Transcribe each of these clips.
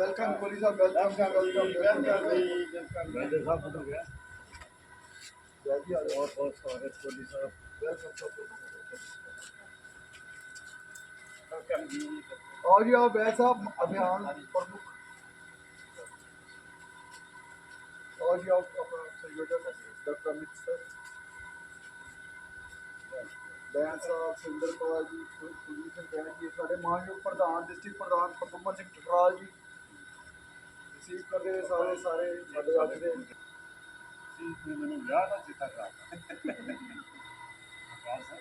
welcome Koli Sahib welcome welcome welcome Vaide Sahib ਬਦਲ ਗਿਆ ਜੈ ਜੀ ਆ ਬਹੁਤ ਬਹੁਤ ਸਵਾਗਤ ਕੋਲੀ ਸਾਹਿਬ ਵੈਲਕਮ ਸਭ ਵੈਲਕਮ ਜੀ और ये आप वैसा अभियान प्रमुख और ये आप अपना संयोजक डॉक्टर अमित सर ਬੈਂਸ ਸਾਹਿਬ ਸੁੰਦਰ ਕੌਰ ਜੀ ਸੁਜੀਤ ਸਿੰਘ ਬੈਂਸ ਜੀ ਸਾਡੇ ਮਾਨਯੋਗ ਪ੍ਰਧਾਨ ਡਿਸਟ੍ਰਿਕਟ ਪ੍ਰਧਾਨ ਪਰਮਨ ਸਿੰਘ ਟਕਰਾਲ ਜੀ ਕਰਦੇ ਸਾਰੇ ਸਾਰੇ ਸਾਡੇ ਅੱਜ ਦੇ। ਜੀ ਮੈਨੂੰ ਵਿਆਹ ਦਾ ਚਿੱਤਾ ਕਰਾਤਾ ਵਿਆਹ ਸਾਹਿਬ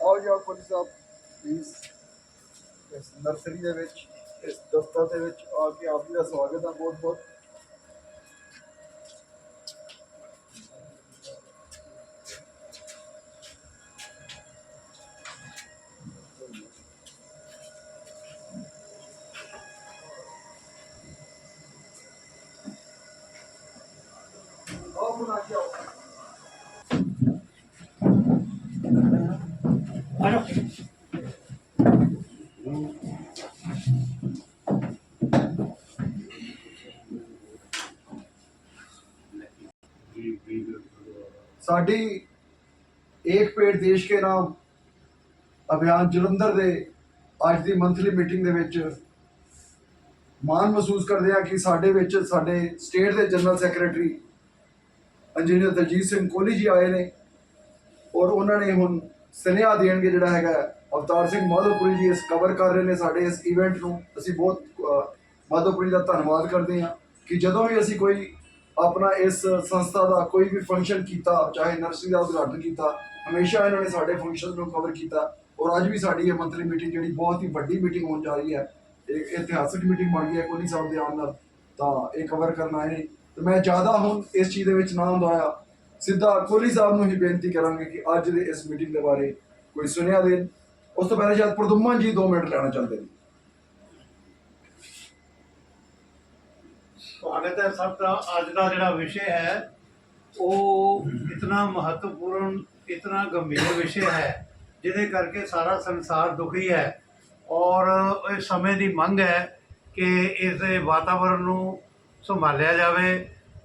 ਉਹ ਵਿਆਹ ਪੁਲਿਸ ਸਾਹਿਬ। ਪਲੀਜ਼ ਇਸ ਨਰਸਰੀ ਦੇ ਵਿੱਚ ਇਸ ਦਫ਼ਤਰ ਦੇ ਵਿੱਚ ਆ ਕੇ ਆਪ ਜੀ ਦਾ ਸਵਾਗਤ ਹੈ ਬਹੁਤ ਬਹੁਤ ਸਾਡੀ ਏਕ ਪੇੜ ਦੇਸ਼ ਕੇ ਨਾਮ ਅਭਿਆਨ ਜਲੰਧਰ ਦੇ ਅੱਜ ਦੀ ਮੰਥਲੀ ਮੀਟਿੰਗ ਦੇ ਵਿੱਚ ਮਾਣ ਮਹਿਸੂਸ ਕਰਦੇ ਆ ਕਿ ਸਾਡੇ ਵਿੱਚ ਸਾਡੇ ਸਟੇਟ ਦੇ general secretary engineer Daljeet Singh Kohli ji ਆਏ ਨੇ, ਔਰ ਉਹਨਾਂ ਨੇ ਹੁਣ ਸੁਨੇਹਾ ਦੇਣਗੇ ਜਿਹੜਾ ਹੈਗਾ ਅਵਤਾਰ ਸਿੰਘ ਮਾਧੋਪੁਰੀ ਜੀ ਇਸ ਕਵਰ ਕਰ ਰਹੇ ਨੇ ਸਾਡੇ ਇਸ ਇਵੈਂਟ ਨੂੰ। ਅਸੀਂ ਬਹੁਤ ਮਾਧੋਪੁਰੀ ਦਾ ਧੰਨਵਾਦ ਕਰਦੇ ਹਾਂ ਕਿ ਜਦੋਂ ਵੀ ਅਸੀਂ ਕੋਈ ਆਪਣਾ ਇਸ ਸੰਸਥਾ ਦਾ ਕੋਈ ਵੀ ਫੰਕਸ਼ਨ ਕੀਤਾ, ਚਾਹੇ ਨਰਸਰੀ ਦਾ ਉਦਘਾਟਨ ਕੀਤਾ, ਹਮੇਸ਼ਾ ਇਹਨਾਂ ਨੇ ਸਾਡੇ ਫੰਕਸ਼ਨ ਨੂੰ ਕਵਰ ਕੀਤਾ। ਔਰ ਅੱਜ ਵੀ ਸਾਡੀ ਇਹ ਮੰਥਲੀ ਮੀਟਿੰਗ ਜਿਹੜੀ ਬਹੁਤ ਹੀ ਵੱਡੀ ਮੀਟਿੰਗ ਹੋਣ ਜਾ ਰਹੀ ਹੈ, ਇਹ ਇਤਿਹਾਸਕ ਮੀਟਿੰਗ ਬਣ ਗਈ ਹੈ, ਕੋਹਲੀ ਸਾਹਿਬ ਦੇ ਆਉਣ ਨਾਲ। ਤਾਂ ਇਹ ਕਵਰ ਕਰਨਾ ਆਏ ਤੇ ਮੈਂ ਜ਼ਿਆਦਾ ਹੁਣ ਇਸ ਚੀਜ਼ ਦੇ ਵਿੱਚ ਨਾ ਹੁੰਦਾਇਆ ਸਿੱਧਾ ਕੋਹਲੀ ਸਾਹਿਬ ਨੂੰ ਹੀ ਬੇਨਤੀ ਕਰਾਂਗੇ ਕਿ ਅੱਜ ਦੇ ਇਸ ਮੀਟਿੰਗ ਦੇ ਬਾਰੇ ਕੋਈ ਸੁਨੇਹਾ ਦੇਣ। ਉਸ ਤੋਂ ਪਹਿਲਾਂ ਸ਼ਾਇਦ ਪ੍ਰਦੁਮਨ ਜੀ 2 ਮਿੰਟ ਲੈਣਾ ਚਾਹੁੰਦੇ ਨੇ। ਸਵਾਗਤ ਹੈ ਸਭ ਦਾ ਅੱਜ ਦਾ ਜਿਹੜਾ ਵਿਸ਼ੇ ਹੈ, ਉਹ ਇਤਨਾ ਮਹੱਤਵਪੂਰਨ, ਇਤਨਾ ਗੰਭੀਰ ਵਿਸ਼ੇ ਹੈ, ਜਿਹਦੇ ਕਰਕੇ ਸਾਰਾ ਸੰਸਾਰ ਦੁਖੀ ਹੈ। ਔਰ ਇਹ ਸਮੇਂ ਦੀ ਮੰਗ ਹੈ ਕਿ ਇਸ ਦੇ ਵਾਤਾਵਰਣ ਨੂੰ ਸੰਭਾਲਿਆ ਜਾਵੇ,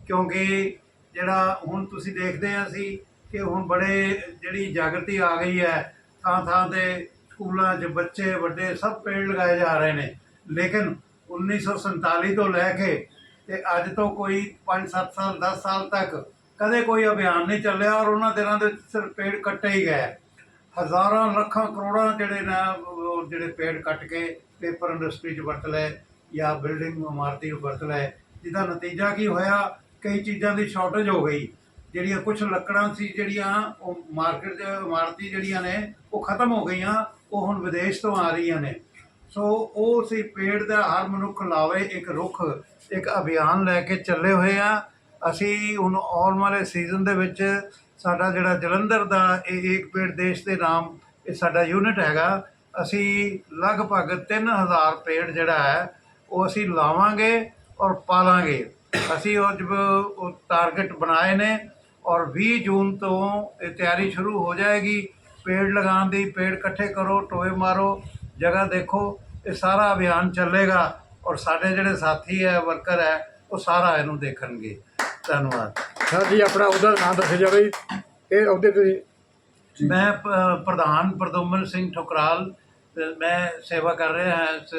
ਕਿਉਂਕਿ ਜਿਹੜਾ ਹੁਣ ਤੁਸੀਂ ਦੇਖਦੇ ਆ ਅਸੀਂ ਕਿ ਹੁਣ ਬੜੇ ਜਿਹੜੀ ਜਾਗਰਤੀ ਆ ਗਈ ਹੈ, ਥਾਂ ਥਾਂ ਤੇ ਸਕੂਲਾਂ 'ਚ ਬੱਚੇ ਵੱਡੇ ਸਭ ਪੇੜ ਲਗਾਏ ਜਾ ਰਹੇ ਨੇ। ਲੇਕਿਨ 1947 ਤੋਂ ਲੈ ਕੇ ਤੇ ਅੱਜ ਤੋਂ ਕੋਈ 5-7 ਸਾਲ 10 ਸਾਲ ਤੱਕ ਕਦੇ ਕੋਈ ਅਭਿਆਨ ਨਹੀਂ ਚੱਲਿਆ ਔਰ ਉਹਨਾਂ ਦਿਨਾਂ ਦੇ ਸਿਰਫ ਪੇੜ ਕੱਟੇ ਹੀ ਗਏ। ਹਜ਼ਾਰਾਂ, ਲੱਖਾਂ, ਕਰੋੜਾਂ ਜਿਹੜੇ ਨਾ ਜਿਹੜੇ ਪੇੜ ਕੱਟ ਕੇ ਪੇਪਰ ਇੰਡਸਟਰੀ 'ਚ ਵਰਤ ਲਏ ਜਾਂ ਬਿਲਡਿੰਗ, ਇਮਾਰਤੀ ਵਰਤ ਲਏ ਜਿਹਦਾ ਨਤੀਜਾ ਕੀ ਹੋਇਆ, ਕਈ ਚੀਜ਼ਾਂ ਦੀ ਸ਼ਾਰਟੇਜ ਹੋ ਗਈ। ਜਿਹੜੀਆਂ ਕੁਝ ਲੱਕੜਾਂ ਸੀ, ਜਿਹੜੀਆਂ ਉਹ ਮਾਰਕੀਟ 'ਚ ਇਮਾਰਤੀ ਜਿਹੜੀਆਂ ਨੇ, ਉਹ ਖਤਮ ਹੋ ਗਈਆਂ, ਉਹ ਹੁਣ ਵਿਦੇਸ਼ ਤੋਂ ਆ ਰਹੀਆਂ ਨੇ। ਸੋ ਉਹ ਸੀ ਪੇੜ ਦਾ ਹਰ ਮਨੁੱਖ ਲਾਵੇ, ਇੱਕ ਰੁੱਖ, ਇੱਕ ਅਭਿਆਨ ਲੈ ਕੇ ਚੱਲੇ ਹੋਏ ਆ। ਅਸੀਂ ਹੁਣ ਆਉਣ ਵਾਲੇ ਸੀਜ਼ਨ ਦੇ ਵਿੱਚ ਸਾਡਾ ਜਿਹੜਾ ਜਲੰਧਰ ਦਾ, ਇਹ ਇੱਕ ਪੇੜ ਦੇਸ਼ ਦੇ ਨਾਮ, ਇਹ ਸਾਡਾ ਯੂਨਿਟ ਹੈਗਾ। ਅਸੀਂ ਲਗਭਗ 3000 ਪੇੜ ਜਿਹੜਾ ਹੈ, ਉਹ ਅਸੀਂ ਲਾਵਾਂਗੇ। ਔਰ ਪਾਲਾਂਗੇ। ਅਸੀਂ ਉਹ ਜਬ ਉਹ ਟਾਰਗੇਟ ਬਣਾਏ ਨੇ ਔਰ 20 ਜੂਨ ਤੋਂ ਇਹ ਤਿਆਰੀ ਸ਼ੁਰੂ ਹੋ ਜਾਏਗੀ। ਪੇੜ ਲਗਾਉਣ ਦੀ ਪੇੜ ਇਕੱਠੇ ਕਰੋ ਟੋਏ ਮਾਰੋ ਜਗ੍ਹਾ ਦੇਖੋ ਇਹ ਸਾਰਾ ਅਭਿਆਨ ਚੱਲੇਗਾ ਔਰ ਸਾਡੇ ਜਿਹੜੇ ਸਾਥੀ ਹੈ ਵਰਕਰ ਹੈ ਉਹ ਸਾਰਾ ਇਹਨੂੰ ਦੇਖਣਗੇ। ਧੰਨਵਾਦ। ਸਰ ਜੀ ਆਪਣਾ ਉਹਦਾ ਨਾਮ ਦੱਸਿਆ ਜਾਵੇ। ਇਹ ਉਹਦੇ ਤੁਸੀਂ ਮੈਂ ਪ੍ਰਧਾਨ ਪ੍ਰਦੋਮਨ ਸਿੰਘ ਠੁਕਰਾਲ ਮੈਂ ਸੇਵਾ ਕਰ ਰਿਹਾ ਹਾਂ ਇਸ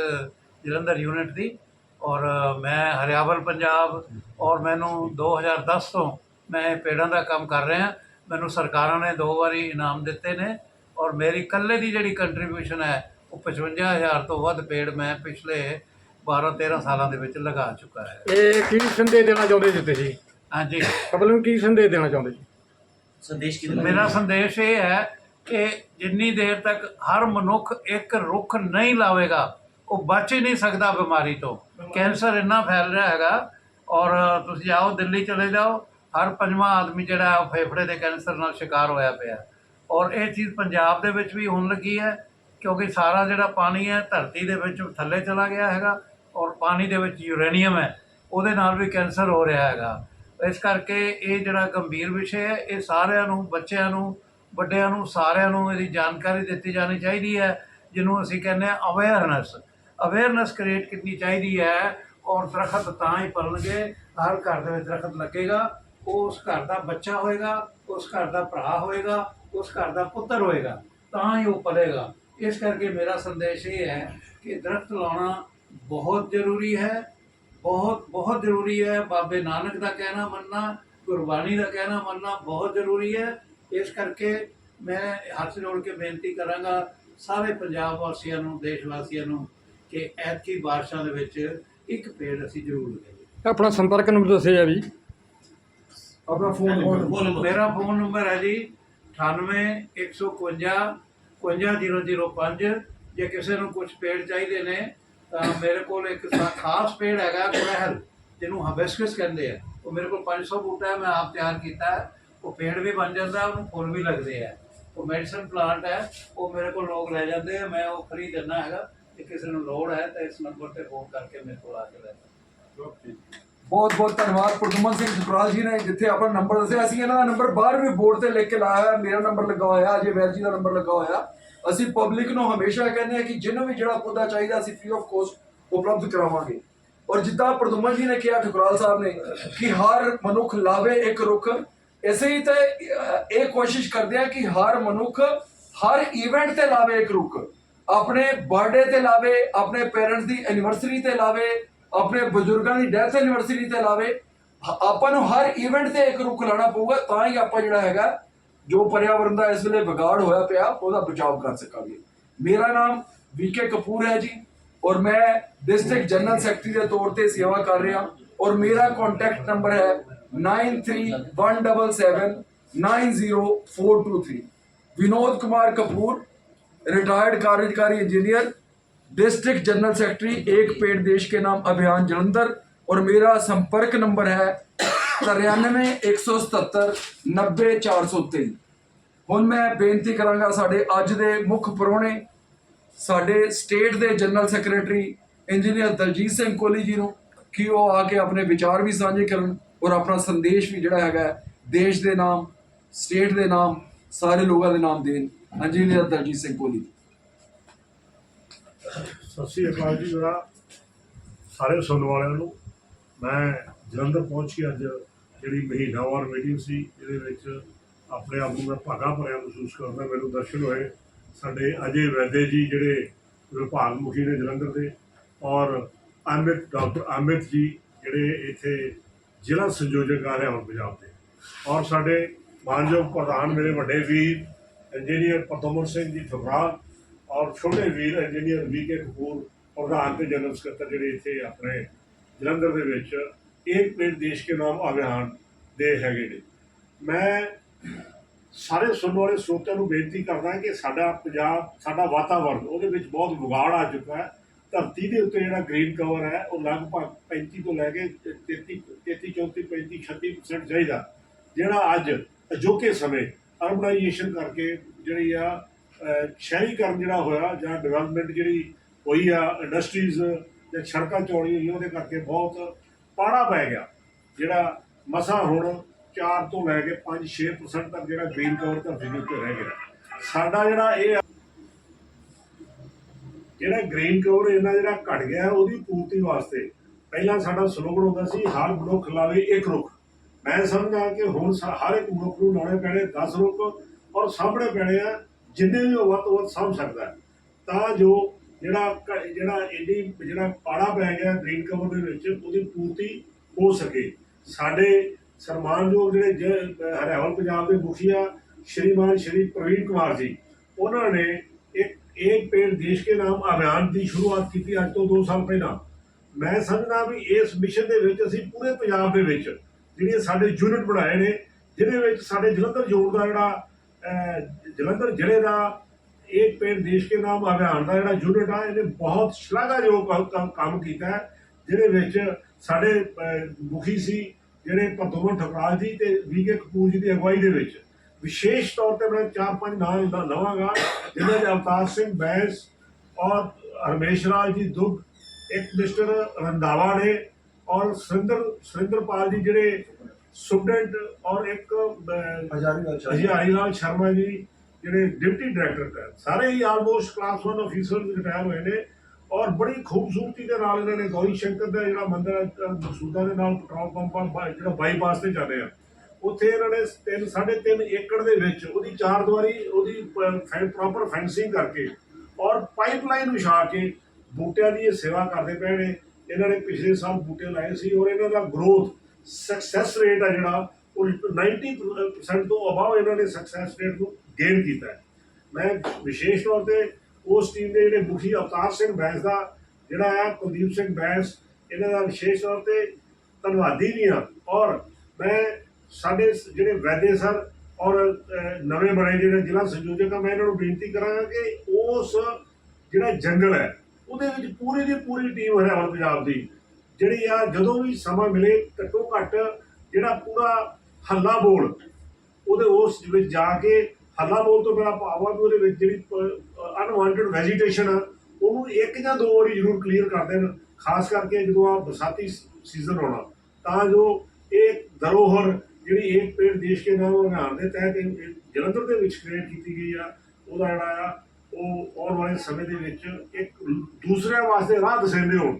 ਜਲੰਧਰ ਯੂਨਿਟ ਦੀ। ਔਰ ਮੈਂ ਹਰਿਆਵਲ ਪੰਜਾਬ ਔਰ ਮੈਨੂੰ 2010 ਤੋਂ ਮੈਂ ਪੇੜਾਂ ਦਾ ਕੰਮ ਕਰ ਰਿਹਾ। ਮੈਨੂੰ ਸਰਕਾਰਾਂ ਨੇ ਦੋ ਵਾਰੀ ਇਨਾਮ ਦਿੱਤੇ ਨੇ ਔਰ ਮੇਰੀ ਇਕੱਲੇ ਦੀ ਜਿਹੜੀ ਕੰਟਰੀਬਿਊਸ਼ਨ ਹੈ ਉਹ 55000 ਤੋਂ ਵੱਧ ਪੇੜ ਮੈਂ ਪਿਛਲੇ 12 13 ਸਾਲਾਂ ਦੇ ਵਿੱਚ ਲਗਾ ਚੁੱਕਾ ਹੈ। ਇਹ ਕੀ ਸੰਦੇਸ਼ ਦੇਣਾ ਚਾਹੁੰਦੇ ਜੀ ਤੁਸੀਂ? ਹਾਂਜੀ। ਪਬਲਿਕ ਨੂੰ ਕੀ ਸੰਦੇਸ਼ ਦੇਣਾ ਚਾਹੁੰਦੇ ਜੀ ਸੰਦੇਸ਼ ਕਿਹਦੇ ਮੇਰਾ ਸੰਦੇਸ਼ ਇਹ ਹੈ ਕਿ ਜਿੰਨੀ ਦੇਰ ਤੱਕ ਹਰ ਮਨੁੱਖ ਇੱਕ ਰੁੱਖ ਨਹੀਂ ਲਾਵੇਗਾ ਉਹ ਬਚ ਹੀ ਨਹੀਂ ਸਕਦਾ ਬਿਮਾਰੀ ਤੋਂ। ਕੈਂਸਰ ਇੰਨਾ ਫੈਲ ਰਿਹਾ ਹੈਗਾ ਔਰ ਤੁਸੀਂ ਆਓ, ਦਿੱਲੀ ਚਲੇ ਜਾਓ, ਹਰ ਪੰਜਵਾਂ ਆਦਮੀ ਜਿਹੜਾ ਉਹ ਫੇਫੜੇ ਦੇ ਕੈਂਸਰ ਨਾਲ ਸ਼ਿਕਾਰ ਹੋਇਆ ਪਿਆ ਔਰ ਇਹ ਚੀਜ਼ ਪੰਜਾਬ ਦੇ ਵਿੱਚ ਵੀ ਹੋਣ ਲੱਗੀ ਹੈ, ਕਿਉਂਕਿ ਸਾਰਾ ਜਿਹੜਾ ਪਾਣੀ ਹੈ, ਧਰਤੀ ਦੇ ਵਿੱਚ ਥੱਲੇ ਚਲਾ ਗਿਆ ਹੈਗਾ ਔਰ ਪਾਣੀ ਦੇ ਵਿੱਚ ਯੂਰੇਨੀਅਮ ਹੈ, ਉਹਦੇ ਨਾਲ ਵੀ ਕੈਂਸਰ ਹੋ ਰਿਹਾ ਹੈਗਾ। ਇਸ ਕਰਕੇ ਇਹ ਜਿਹੜਾ ਗੰਭੀਰ ਵਿਸ਼ੇ ਹੈ, ਇਹ ਸਾਰਿਆਂ ਨੂੰ, ਬੱਚਿਆਂ ਨੂੰ, ਵੱਡਿਆਂ ਨੂੰ, ਸਾਰਿਆਂ ਨੂੰ ਇਹਦੀ ਜਾਣਕਾਰੀ ਦਿੱਤੀ ਜਾਣੀ ਚਾਹੀਦੀ ਹੈ, ਜਿਹਨੂੰ ਅਸੀਂ ਕਹਿੰਦੇ ਆ ਅਵੇਅਰਨੈਸ ਅਵੇਅਰਨੈਸ ਕ੍ਰੀਏਟ ਕਰਨੀ ਚਾਹੀਦੀ ਹੈ ਔਰ ਦਰਖਤ ਤਾਂ ਹੀ ਪਲਣਗੇ, ਹਰ ਘਰ ਦੇ ਵਿੱਚ ਦਰਖਤ ਲੱਗੇਗਾ ਉਹ ਉਸ ਘਰ ਦਾ ਬੱਚਾ ਹੋਏਗਾ, ਉਸ ਘਰ ਦਾ ਭਰਾ ਹੋਏਗਾ, ਉਸ ਘਰ ਦਾ ਪੁੱਤਰ ਹੋਏਗਾ, ਤਾਂ ਹੀ ਉਹ ਪਲੇਗਾ। ਇਸ ਕਰਕੇ ਮੇਰਾ ਸੰਦੇਸ਼ ਇਹ ਹੈ ਕਿ ਦਰਖਤ ਲਾਉਣਾ ਬਹੁਤ ਜ਼ਰੂਰੀ ਹੈ, ਬਹੁਤ ਬਹੁਤ ਜ਼ਰੂਰੀ ਹੈ। ਬਾਬੇ ਨਾਨਕ ਦਾ ਕਹਿਣਾ ਮੰਨਣਾ, ਗੁਰਬਾਣੀ ਦਾ ਕਹਿਣਾ ਮੰਨਣਾ ਬਹੁਤ ਜ਼ਰੂਰੀ ਹੈ। ਇਸ ਕਰਕੇ ਮੈਂ ਹੱਥ ਜੋੜ ਕੇ ਬੇਨਤੀ ਕਰਾਂਗਾ ਸਾਰੇ ਪੰਜਾਬ ਵਾਸੀਆਂ ਨੂੰ ਦੇਸ਼ ਵਾਸੀਆਂ ਨੂੰ ਕਿ ਐਤਕੀ ਬਾਰਿਸ਼ਾਂ ਦੇ ਵਿੱਚ ਇੱਕ ਪੇੜ ਅਸੀਂ ਜ਼ਰੂਰ ਲਗਾਈਏ। ਆਪਣਾ ਸੰਪਰਕ ਨੰਬਰ ਦੱਸਿਆ ਜੀ ਆਪਣਾ ਫੋਨ ਨੰਬਰ। ਮੇਰਾ ਫੋਨ ਨੰਬਰ ਹੈ ਜੀ 98 151 50005 ਜੇ ਕਿਸੇ ਨੂੰ ਕੁਝ ਪੇੜ ਚਾਹੀਦੇ ਨੇ ਤਾਂ ਮੇਰੇ ਕੋਲ ਇੱਕ ਖਾਸ ਪੇੜ ਹੈਗਾ ਗੁੜਹਿਲ ਜਿਹਨੂੰ ਹਬਿਸਕਸ ਕਹਿੰਦੇ ਆ। ਉਹ ਮੇਰੇ ਕੋਲ 500 ਬੂਟਾ ਹੈ ਮੈਂ ਆਪ ਤਿਆਰ ਕੀਤਾ ਹੈ। ਉਹ ਪੇੜ ਵੀ ਬਣ ਜਾਂਦਾ ਉਹਨੂੰ ਫੁੱਲ ਵੀ ਲੱਗਦੇ ਆ। ਉਹ ਮੈਡੀਸਨ ਪਲਾਂਟ ਹੈ ਉਹ ਮੇਰੇ ਕੋਲ ਲੋਕ ਲੈ ਜਾਂਦੇ ਆ ਮੈਂ ਉਹ ਫ੍ਰੀ ਦਿੰਦਾ ਹੈਗਾ। ਜੇ ਕਿਸੇ ਨੂੰ ਲੋੜ ਹੈ ਤਾਂ ਇਸ ਨੰਬਰ ਤੇ ਫੋਨ ਕਰਕੇ ਮੇਰੇ ਕੋਲ ਆ ਕੇ ਲੈ ਜਾਓ। ਬਹੁਤ ਬਹੁਤ ਧੰਨਵਾਦ ਪ੍ਰਦਮਨ ਸਿੰਘ ਸੁਪਰਾਲ ਜੀ ਨੇ ਜਿੱਥੇ ਆਪਣਾ ਨੰਬਰ ਦੱਸਿਆ ਅਸੀਂ ਇਹਨਾਂ ਦਾ ਨੰਬਰ ਬਾਹਰ ਵੀ ਬੋਰਡ ਤੇ ਲਿਖ ਕੇ ਲਾਇਆ ਹੈ ਮੇਰਾ ਨੰਬਰ ਲੱਗਾ ਹੋਇਆ ਅਜੇ ਵੈਦ ਜੀ ਦਾ ਨੰਬਰ ਲੱਗਾ ਹੋਇਆ। ਅਸੀਂ ਪਬਲਿਕ ਨੂੰ ਹਮੇਸ਼ਾ ਕਹਿੰਦੇ ਆ ਕਿ ਜਿਹਨੂੰ ਵੀ ਜਿਹੜਾ ਪੌਦਾ ਚਾਹੀਦਾ ਅਸੀਂ ਫ੍ਰੀ ਆਫ ਕੋਸਟ ਉਪਲਬਧ ਕਰਾਵਾਂਗੇ। ਔਰ ਜਿੱਦਾਂ ਪ੍ਰਦਮਨ ਜੀ ਨੇ ਕਿਹਾ ਠੁਕਰਾਲ ਸਾਹਿਬ ਨੇ ਕਿ ਹਰ ਮਨੁੱਖ ਲਾਵੇ ਇੱਕ ਰੁੱਖ ਐਸੇ ਹੀ ਤਾਂ ਇਹ ਕੋਸ਼ਿਸ਼ ਕਰਦੇ ਆ ਕਿ ਹਰ ਮਨੁੱਖ ਹਰ ਇਵੈਂਟ ਤੇ ਲਾਵੇ ਇੱਕ ਰੁੱਖ। ਆਪਣੇ ਬਰਥਡੇ ਤੇ ਲਾਵੇ ਆਪਣੇ ਪੇਰੈਂਟਸ ਦੀ ਐਨੀਵਰਸਰੀ ਤੇ ਲਾਵੇ ਆਪਣੇ ਬਜ਼ੁਰਗਾਂ ਦੀ ਡੈਥ ਐਨੀਵਰਸਰੀ ਤੇ ਲਾਵੇ ਆਪਾਂ ਨੂੰ ਹਰ ਇਵੈਂਟ ਤੇ ਇੱਕ ਰੁੱਖ ਲਾਣਾ ਪਊਗਾ ਤਾਂ ਹੀ ਆਪਾਂ ਜਿਹੜਾ ਹੈਗਾ ਜੋ ਪਰਿਆਵਰਨ ਦਾ ਇਸ ਵੇਲੇ ਵਿਗਾੜ ਹੋਇਆ ਪਿਆ ਉਹਦਾ ਬਚਾਅ ਕਰ ਸਕਾਂਗੇ ਮੇਰਾ ਨਾਮ ਵੀਕੇ ਕਪੂਰ ਹੈ ਜੀ ਔਰ ਮੈਂ ਡਿਸਟ੍ਰਿਕਟ ਜਨਰਲ ਸੈਕਟਰੀ ਦੇ ਤੌਰ ਤੇ ਸੇਵਾ ਕਰ ਰਿਹਾ ਔਰ ਮੇਰਾ ਕੰਟੈਕਟ ਨੰਬਰ ਹੈ 9317790423 ਵਿਨੋਦ ਕੁਮਾਰ ਕਪੂਰ रिटायर्ड कार्यकारी इंजीनियर डिस्ट्रिक्ट जनरल सेक्रेटरी एक पेड़ देश के नाम अभियान जलंधर और मेरा संपर्क नंबर है तिरानवे एक सौ सतहत्तर नब्बे चार सौ तेई ਹੁਣ ਮੈਂ ਬੇਨਤੀ ਕਰਾਂਗਾ ਸਾਡੇ ਅੱਜ ਦੇ ਮੁੱਖ ਪ੍ਰਾਹੁਣੇ ਸਾਡੇ ਸਟੇਟ ਦੇ general secretary engineer Daljit Singh Kohli ji ਨੂੰ ਕਿ ਉਹ ਆ ਕੇ ਆਪਣੇ ਵਿਚਾਰ ਵੀ ਸਾਂਝੇ ਕਰਨ ਔਰ ਆਪਣਾ ਸੰਦੇਸ਼ ਵੀ ਜਿਹੜਾ ਹੈਗਾ ਹੈ, ਦੇਸ਼ ਦੇ ਨਾਮ ਸਟੇਟ ਦੇ ਨਾਮ ਸਾਰੇ ਲੋਕਾਂ ਦੇ ਨਾਮ ਦੇਣ ਇੰਜੀਨੀਅਰ ਦਲਜੀਤ ਸਿੰਘ ਕੋਹਲੀ ਸਤਿ ਸ਼੍ਰੀ ਅਕਾਲ ਜੀ ਮੇਰਾ ਸਾਰੇ ਸੁਣਨ ਵਾਲਿਆਂ ਨੂੰ ਮੈਂ ਜਲੰਧਰ ਪਹੁੰਚ ਕੇ ਅੱਜ ਜਿਹੜੀ ਮਹੀਨਾਵਾਰ ਮੀਟਿੰਗ ਸੀ, ਇਹਦੇ ਵਿੱਚ ਆਪਣੇ ਆਪ ਨੂੰ ਮੈਂ ਭਾਗਾ ਭਰਿਆ ਮਹਿਸੂਸ ਕਰਦਾ, ਮੈਨੂੰ ਦਰਸ਼ਨ ਹੋਏ। ਸਾਡੇ ਅਜੇ ਵੈਦੇ ਜੀ ਜਿਹੜੇ ਵਿਭਾਗ ਮੁਖੀ ਨੇ ਜਲੰਧਰ ਦੇ ਔਰ ਅਮਿਤ, ਡਾਕਟਰ ਅਮਿਤ ਜੀ ਜਿਹੜੇ ਇੱਥੇ ਜ਼ਿਲ੍ਹਾ ਸੰਯੋਜਕ ਆ ਰਹੇ ਹੁਣ ਪੰਜਾਬ ਦੇ। ਔਰ ਸਾਡੇ ਮਾਨਯੋਗ ਪ੍ਰਧਾਨ ਮੇਰੇ ਵੱਡੇ ਵੀਰ ਇੰਜੀਨੀਅਰ ਪਤਮਰ ਸਿੰਘ ਜੀ ਠੁਕਰਾਲ ਔਰ ਛੋਟੇ ਵੀਰ ਇੰਜੀਨੀਅਰ ਵੀ ਕੇ ਕਪੂਰ ਪ੍ਰਧਾਨ ਤੇ ਜਨਰਲ ਸਕੱਤਰ ਜਿਹੜੇ ਇੱਥੇ ਆਪਣੇ ਜਲੰਧਰ ਦੇ ਵਿੱਚ ਇੱਕ ਪੇੜ ਦੇਸ਼ ਕੇ ਨਾਮ ਅਭਿਆਨ ਦੇ ਹੈਗੇ ਨੇ। ਮੈਂ ਸਾਰੇ ਸੁਣਨ ਵਾਲੇ ਸਰੋਤਿਆਂ ਨੂੰ ਬੇਨਤੀ ਕਰਦਾ ਕਿ ਸਾਡਾ ਪੰਜਾਬ, ਸਾਡਾ ਵਾਤਾਵਰਣ ਉਹਦੇ ਵਿੱਚ ਬਹੁਤ ਵਿਗਾੜ ਆ ਚੁੱਕਾ ਹੈ। ਧਰਤੀ ਦੇ ਉੱਤੇ ਜਿਹੜਾ ਗ੍ਰੀਨ ਕਵਰ ਹੈ, ਉਹ ਲਗਭਗ 35 ਤੋਂ ਲੈ ਕੇ 33 33 34 35 36% ਚਾਹੀਦਾ। ਜਿਹੜਾ ਅੱਜ ਅਜੋਕੇ ਸਮੇਂ ਅਰਬਨਾਈਜੇਸ਼ਨ ਕਰਕੇ ਜਿਹੜੀ ਆ ਸ਼ਹਿਰੀਕਰਨ ਜਿਹੜਾ ਹੋਇਆ ਜਾਂ ਡਿਵੈਲਪਮੈਂਟ ਜਿਹੜੀ ਹੋਈ ਆ ਇੰਡਸਟਰੀਜ਼ ਜਾਂ ਸੜਕਾਂ ਚੌੜੀਆਂ ਹੋਈਆਂ ਉਹਦੇ ਕਰਕੇ ਬਹੁਤ ਪਾੜਾ ਪੈ ਗਿਆ। ਜਿਹੜਾ ਮਸਾ ਹੁਣ 4 ਤੋਂ ਲੈ ਕੇ 5-6% ਤੱਕ ਜਿਹੜਾ ਗ੍ਰੀਨ ਕਵਰ ਧਰਤੀ ਦੇ ਉੱਤੇ ਰਹਿ ਗਿਆ। ਸਾਡਾ ਜਿਹੜਾ ਇਹ ਆ, ਜਿਹੜਾ ਗ੍ਰੀਨ ਕਵਰ ਇਹਨਾਂ ਜਿਹੜਾ ਘਟ ਗਿਆ ਉਹਦੀ ਪੂਰਤੀ ਵਾਸਤੇ ਪਹਿਲਾਂ ਸਾਡਾ ਸਲੋਗਨ ਹੁੰਦਾ ਸੀ ਹਰ ਮਨੁੱਖ ਲਾਵੇ ਇੱਕ ਰੁੱਖ। ਮੈਂ ਸਮਝਦਾ ਕਿ ਹੁਣ ਹਰ ਇੱਕ ਮਨੁੱਖ ਨੂੰ ਲਾਉਣੇ ਪੈਣੇ 10 ਰੁੱਖ ਔਰ ਸਾਹਮਣੇ ਪੈਣੇ ਆ, ਜਿੰਨੇ ਵੀ ਉਹ ਵੱਧ ਤੋਂ ਵੱਧ ਸਾਂਭ ਸਕਦਾ ਤਾਂ ਜੋ ਜਿਹੜਾ ਜਿਹੜਾ ਇੰਨੀ ਜਿਹੜਾ ਪਾੜਾ ਪੈ ਗਿਆ ਗ੍ਰੀਨ ਕਵਰ ਦੇ ਵਿੱਚ, ਉਹਦੀ ਪੂਰਤੀ ਹੋ ਸਕੇ। ਸਾਡੇ ਸਨਮਾਨਯੋਗ ਜਿਹੜੇ ਹਰਿਆਵਲ ਪੰਜਾਬ ਦੇ ਮੁਖੀਆ ਸ਼੍ਰੀਮਾਨ ਸ਼੍ਰੀ ਪ੍ਰਵੀਨ ਕੁਮਾਰ ਜੀ, ਉਹਨਾਂ ਨੇ ਇੱਕ ਇੱਕ ਪੇੜ ਦੇਸ਼ ਕੇ ਨਾਮ ਅਭਿਆਨ ਦੀ ਸ਼ੁਰੂਆਤ ਕੀਤੀ ਅੱਜ ਤੋਂ 2 ਸਾਲ ਪਹਿਲਾਂ। ਮੈਂ ਸਮਝਦਾ ਵੀ ਇਸ ਮਿਸ਼ਨ ਦੇ ਵਿੱਚ ਅਸੀਂ ਪੂਰੇ ਪੰਜਾਬ ਦੇ ਵਿੱਚ ਜਿਹੜੀਆਂ ਸਾਡੇ ਯੂਨਿਟ ਬਣਾਏ ਨੇ, ਜਿਹਦੇ ਵਿੱਚ ਸਾਡੇ ਜਲੰਧਰ ਜੋੜ ਦਾ ਜਿਹੜਾ ਜਲੰਧਰ ਜ਼ਿਲ੍ਹੇ ਦਾ ਇੱਕ ਪੇੜ ਦੇਸ਼ ਕੇ ਨਾਮ ਅਭਿਆਨ ਦਾ ਜਿਹੜਾ ਯੂਨਿਟ ਆ, ਇਹਨੇ ਬਹੁਤ ਸ਼ਲਾਘਾਯੋਗ ਕੰਮ- ਕੀਤਾ ਜਿਹਦੇ ਵਿੱਚ ਸਾਡੇ ਮੁਖੀ ਸੀ ਜਿਹੜੇ ਪਤੋਮਨ ਠਕਰਾਜ ਜੀ ਤੇ ਵੀਕੇ ਕਪੂਰ ਜੀ ਦੀ ਅਗਵਾਈ ਦੇ ਵਿੱਚ। ਵਿਸ਼ੇਸ਼ ਤੌਰ ਤੇ ਮੈਂ ਚਾਰ ਪੰਜ ਨਾਂ ਲ- ਲਵਾਂਗਾ ਜਿਨ੍ਹਾਂ ਦੇ ਅਵਤਾਰ ਸਿੰਘ ਬੈਂਸ ਔਰ ਹਰਮੇਸ਼ ਰਾਜ ਜੀ ਦੁੱਗ, ਇੱਕ ਮਿਸਟਰ ਰੰਧਾਵਾ ਨੇ ਔਰ ਸੁਰਿੰਦਰ ਸੁਰਿੰਦਰਪਾਲ ਜੀ ਜਿਹੜੇ ਸੁਪਰਡੈਂਟ ਔਰ ਇੱਕ ਹਜ਼ਾਰੀ ਲਾਲ ਸ਼ਰਮਾ ਜੀ। ਜਿਹੜੇ ਡਿਪਟੀ ਡਾਇਰੈਕਟਰ ਹੈ। ਸਾਰੇ ਹੀ ਆਲਮੋਸਟ ਕਲਾਸ 1 ਅਫੀਸਰ ਰਿਟਾਇਰ ਹੋਏ ਨੇ ਔਰ ਬੜੀ ਖੂਬਸੂਰਤੀ ਦੇ ਨਾਲ ਇਹਨਾਂ ਨੇ ਗੌਰੀ ਸ਼ੰਕਰ ਦਾ ਜਿਹੜਾ ਮੰਦਿਰ ਮਕਸੂਦਾ ਦੇ ਨਾਲ ਪੈਟਰੋਲ ਪੰਪ ਜਿਹੜਾ ਬਾਈਪਾਸ ਤੇ ਚੱਲੇ ਆ। ਉੱਥੇ ਇਹਨਾਂ ਨੇ 3 3.5 ਏਕੜ ਦੇ ਵਿੱਚ ਉਹਦੀ ਚਾਰ ਦੀਵਾਰੀ ਉਹਦੀ ਪ੍ਰੋਪਰ ਫੈਂਸਿੰਗ ਕਰਕੇ ਔਰ ਪਾਈਪਲਾਈਨ ਵਿਛਾ ਕੇ ਬੂਟਿਆਂ ਦੀ ਇਹ ਸੇਵਾ ਕਰਦੇ ਪਏ ਨੇ। ਇਹਨਾਂ ਨੇ ਪਿਛਲੇ ਸਾਲ ਬੂਟੇ ਲਾਏ ਸੀ ਔਰ ਇਹਨਾਂ ਦਾ ਗਰੋਥ ਸਕਸੈਸ ਰੇਟ ਆ ਜਿਹੜਾ, ਉਹ 90% ਤੋਂ ਅਬਾਵ ਇਹਨਾਂ ਨੇ ਸਕਸੈਸ ਰੇਟ ਨੂੰ ਗੇਨ ਕੀਤਾ ਹੈ। ਮੈਂ ਵਿਸ਼ੇਸ਼ ਤੌਰ ਤੇ ਉਸ ਟੀਮ ਦੇ ਜਿਹੜੇ ਮੁਖੀ ਅਵਤਾਰ ਸਿੰਘ ਬੈਂਸ ਦਾ, ਜਿਹੜਾ ਆ ਕੁਲਦੀਪ ਸਿੰਘ ਬੈਂਸ, ਇਹਨਾਂ ਦਾ ਵਿਸ਼ੇਸ਼ ਤੌਰ ਤੇ ਧੰਨਵਾਦੀ ਵੀ ਹਾਂ। ਔਰ ਮੈਂ ਸਾਡੇ ਜਿਹੜੇ ਵੈਦੇ ਸਰ ਔਰ ਨਵੇਂ ਬਣੇ ਜਿਹੜੇ ਜ਼ਿਲ੍ਹਾ ਸੰਯੋਜਕ ਆ, ਮੈਂ ਇਹਨਾਂ ਨੂੰ ਬੇਨਤੀ ਕਰਾਂਗਾ ਕਿ ਉਸ ਜਿਹੜਾ ਜੰਗਲ ਹੈ ਉਹਦੇ ਵਿੱਚ ਪੂਰੀ ਦੀ ਪੂਰੀ ਟੀਮ ਹਰਿਆਣਾ ਪੰਜਾਬ ਦੀ। ਜਿਹੜੀ ਆ ਜਦੋਂ ਵੀ ਸਮਾਂ ਮਿਲੇ ਘੱਟੋ ਘੱਟ ਜਿਹੜਾ ਪੂਰਾ ਹੱਲਾ ਬੋਲ, ਉਹਦੇ ਉਸ ਵਿੱਚ ਜਾ ਕੇ ਹੱਲਾ ਬੋਲ ਤੋਂ ਬਿਨਾਂ ਭਾਵ ਆ ਵੀ ਉਹਦੇ ਵਿੱਚ ਜਿਹੜੀ ਅਨਵਾਂਟਡ ਵੈਜੀਟੇਸ਼ਨ ਆ, ਉਹਨੂੰ ਇੱਕ ਜਾਂ ਦੋ ਵਾਰੀ ਜ਼ਰੂਰ ਕਲੀਅਰ ਕਰ ਦੇਣ, ਖਾਸ ਕਰਕੇ ਜਦੋਂ ਆ ਬਰਸਾਤੀ ਸੀਜ਼ਨ ਆਉਣਾ, ਤਾਂ ਜੋ ਇਹ ਧਰੋਹਰ ਜਿਹੜੀ ਇੱਕ ਪੇੜ ਦੇਸ਼ ਕੇ ਨਾਮ ਅਭਿਆਨ ਦੇ ਤਹਿਤ ਜਲੰਧਰ ਦੇ ਵਿੱਚ ਕ੍ਰੀਏਟ ਕੀਤੀ ਗਈ ਆ, ਉਹਦਾ ਜਿਹੜਾ ਆ ਉਹ ਆਉਣ ਵਾਲੇ ਸਮੇਂ ਦੇ ਵਿੱਚ ਇੱਕ ਦੂਸਰਿਆਂ ਵਾਸਤੇ ਰਾਹ ਦਸੇਂਦੇ ਹੋਣ।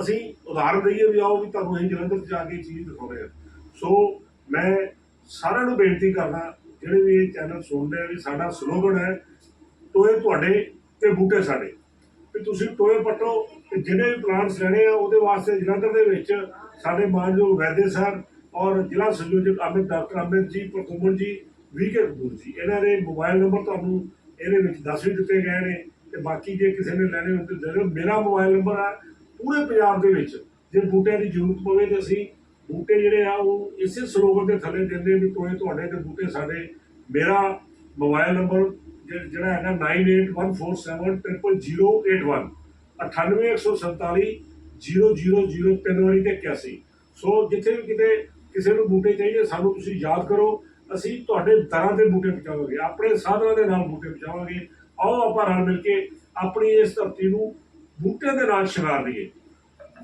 ਅਸੀਂ ਉਦਾਹਰਨ ਦਈਏ ਵੀ ਆਓ ਵੀ ਤੁਹਾਨੂੰ ਅਸੀਂ ਜਲੰਧਰ 'ਚ ਜਾ ਕੇ ਚੀਜ਼ ਦਿਖਾਉਂਦੇ ਆ ਸੋ ਮੈਂ ਸਾਰਿਆਂ ਨੂੰ ਬੇਨਤੀ ਕਰਦਾ, ਜਿਹੜੇ ਵੀ ਇਹ ਚੈਨਲ ਸੁਣਦੇ ਆ ਵੀ ਸਾਡਾ ਸਲੋਗਨ ਹੈ, ਟੋਏ ਤੁਹਾਡੇ ਤੇ ਬੂਟੇ ਸਾਡੇ। ਵੀ ਤੁਸੀਂ ਟੋਏ ਪੱਟੋ ਤੇ ਜਿਹੜੇ ਵੀ ਪਲਾਂਟਸ ਲੈਣੇ ਆ, ਉਹਦੇ ਵਾਸਤੇ ਜਲੰਧਰ ਦੇ ਵਿੱਚ ਸਾਡੇ ਮਾਨਯੋਗ ਵੈਦੇ ਸਰ ਔਰ ਜ਼ਿਲ੍ਹਾ ਸੰਯੋਜਕ ਅਮਿਤ, ਡਾਕਟਰ ਅਮਿਤ ਜੀ ਪ੍ਰਕੁਮਨ ਜੀ ਵੀਕੇ ਕਪੂਰ ਜੀ, ਇਹਨਾਂ ਦੇ ਮੋਬਾਈਲ ਨੰਬਰ ਤੁਹਾਨੂੰ ਇਹਦੇ ਵਿੱਚ ਦੱਸ ਵੀ ਦਿੱਤੇ ਗਏ ਨੇ ਤੇ ਬਾਕੀ ਜੇ ਕਿਸੇ ਨੇ ਲੈਣੇ ਹੋਣ ਤੇ ਦੇ ਦਿਓ। ਮੇਰਾ ਮੋਬਾਈਲ ਨੰਬਰ ਆ ਪੂਰੇ ਪੰਜਾਬ ਦੇ ਵਿੱਚ। ਜੇ ਬੂਟਿਆਂ ਦੀ ਜ਼ਰੂਰਤ ਪਵੇ ਤੇ ਅਸੀਂ ਬੂਟੇ ਜਿਹੜੇ ਆ ਉਹ ਇਸੇ ਸਲੋਗਨ ਦੇ ਥੱਲੇ ਦਿੰਦੇ ਵੀ ਟੋਏ ਤੁਹਾਡੇ ਤੇ ਬੂਟੇ ਸਾਡੇ। ਮੇਰਾ ਮੋਬਾਈਲ ਨੰਬਰ ਜਿ- ਜਿਹੜਾ ਹੈਗਾ 9814700081 98147 0003 ਵਾਲੀ ਤੇ 81 ਸੋ ਜਿੱਥੇ ਵੀ ਕਿਤੇ ਕਿਸੇ ਨੂੰ ਬੂਟੇ ਚਾਹੀਦੇ ਸਾਨੂੰ ਤੁਸੀਂ ਯਾਦ ਕਰੋ। ਅਸੀਂ ਤੁਹਾਡੇ ਦਰਾਂ ਦੇ ਬੂਟੇ ਪਹੁੰਚਾਵਾਂਗੇ ਆਪਣੇ ਸਾਧਨਾਂ ਦੇ ਨਾਲ ਬੂਟੇ ਪਹੁੰਚਾਵਾਂਗੇ ਆਓ ਆਪਾਂ ਰਲ ਮਿਲ ਕੇ ਆਪਣੀ ਇਸ ਧਰਤੀ ਨੂੰ ਬੂਟੇ ਦੇ ਨਾਲ ਸ਼ਿੰਗਾਰ ਲਈਏ।